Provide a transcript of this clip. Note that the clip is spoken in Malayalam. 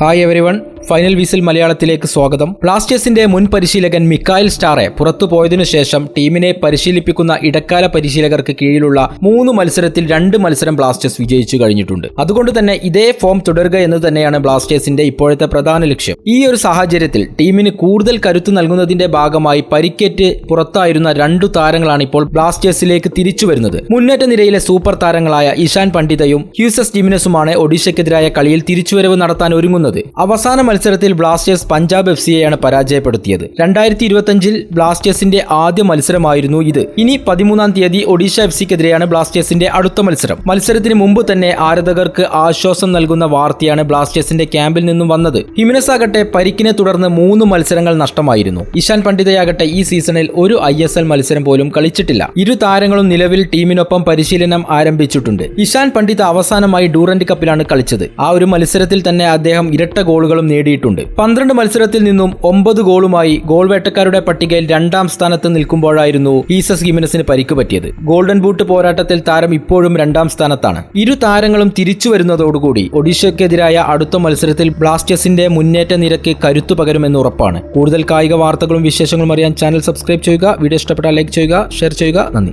Hi everyone final whistle മലയാളത്തിലേക്ക് സ്വാഗതം. ബ്ലാസ്റ്റേഴ്സിന്റെ മുൻ പരിശീലകൻ മിക്കായൽ സ്റ്റാറെ പുറത്തു പോയതിനു ശേഷം ടീമിനെ പരിശീലിപ്പിക്കുന്ന ഇടക്കാല പരിശീലകർക്ക് കീഴിലുള്ള മൂന്ന് മത്സരത്തിൽ രണ്ട് മത്സരം ബ്ലാസ്റ്റേഴ്സ് വിജയിച്ചു കഴിഞ്ഞിട്ടുണ്ട്. അതുകൊണ്ട് തന്നെ ഇതേ ഫോം തുടരുക എന്ന് തന്നെയാണ് ബ്ലാസ്റ്റേഴ്സിന്റെ ഇപ്പോഴത്തെ പ്രധാന ലക്ഷ്യം. ഈ ഒരു സാഹചര്യത്തിൽ ടീമിന് കൂടുതൽ കരുത്ത് നൽകുന്നതിന്റെ ഭാഗമായി പരിക്കേറ്റ് പുറത്തായിരുന്ന രണ്ടു താരങ്ങളാണ് ഇപ്പോൾ ബ്ലാസ്റ്റേഴ്സിലേക്ക് തിരിച്ചു വരുന്നത്. മുന്നേറ്റ നിരയിലെ സൂപ്പർ താരങ്ങളായ ഇഷാൻ പണ്ഡിതയും ഹ്യൂസസ് ജിമിനസുമാണ് ഒഡീഷയ്ക്കെതിരായ കളിയിൽ തിരിച്ചുവരവ് നടത്താൻ ഒരുങ്ങുന്നത്. അവസാന മത്സരത്തിൽ ബ്ലാസ്റ്റേഴ്സ് പഞ്ചാബ് എഫ് സിയെയാണ് പരാജയപ്പെടുത്തിയത്. രണ്ടായിരത്തി ഇരുപത്തിയഞ്ചിൽ ബ്ലാസ്റ്റേഴ്സിന്റെ ആദ്യ മത്സരമായിരുന്നു ഇത്. ഇനി പതിമൂന്നാം തീയതി ഒഡീഷ എഫ് സിക്കെതിരെയാണ് ബ്ലാസ്റ്റേഴ്സിന്റെ അടുത്ത മത്സരം. മത്സരത്തിന് മുമ്പ് തന്നെ ആരാധകർക്ക് ആശ്വാസം നൽകുന്ന വാർത്തയാണ് ബ്ലാസ്റ്റേഴ്സിന്റെ ക്യാമ്പിൽ നിന്നും വന്നത്. ഹിമിനസ് ആകട്ടെ പരിക്കിനെ തുടർന്ന് മൂന്ന് മത്സരങ്ങൾ നഷ്ടമായിരുന്നു. ഇഷാൻ പണ്ഡിതയാകട്ടെ ഈ സീസണിൽ ഒരു ഐ എസ് എൽ മത്സരം പോലും കളിച്ചിട്ടില്ല. ഇരു താരങ്ങളും നിലവിൽ ടീമിനൊപ്പം പരിശീലനം ആരംഭിച്ചിട്ടുണ്ട്. ഇഷാൻ പണ്ഡിത് അവസാനമായി ഡൂറന്റ് കപ്പിലാണ് കളിച്ചത്. ആ ഒരു മത്സരത്തിൽ തന്നെ അദ്ദേഹം ഇരട്ട ഗോളുകളും നേടിയിട്ടുണ്ട്. പന്ത്രണ്ട് മത്സരത്തിൽ നിന്നും ഒമ്പത് ഗോളുമായി ഗോൾ വേട്ടക്കാരുടെ പട്ടികയിൽ രണ്ടാം സ്ഥാനത്ത് നിൽക്കുമ്പോഴായിരുന്നു ഈസസ് ഗിമിനസിന് പരിക്ക് പറ്റിയത്. ഗോൾഡൻ ബൂട്ട് പോരാട്ടത്തിൽ താരം ഇപ്പോഴും രണ്ടാം സ്ഥാനത്താണ്. ഇരു താരങ്ങളും തിരിച്ചു വരുന്നതോടുകൂടി ഒഡീഷയ്ക്കെതിരായ അടുത്ത മത്സരത്തിൽ ബ്ലാസ്റ്റേഴ്സിന്റെ മുന്നേറ്റ നിരക്ക് കരുത്തു പകരുമെന്ന് ഉറപ്പാണ്. കൂടുതൽ കായിക വാർത്തകളും വിശേഷങ്ങളും അറിയാൻ ചാനൽ സബ്സ്ക്രൈബ് ചെയ്യുക വീഡിയോ ഇഷ്ടപ്പെട്ടാൽ ലൈക്ക് ചെയ്യുക ഷെയർ ചെയ്യുക. നന്ദി.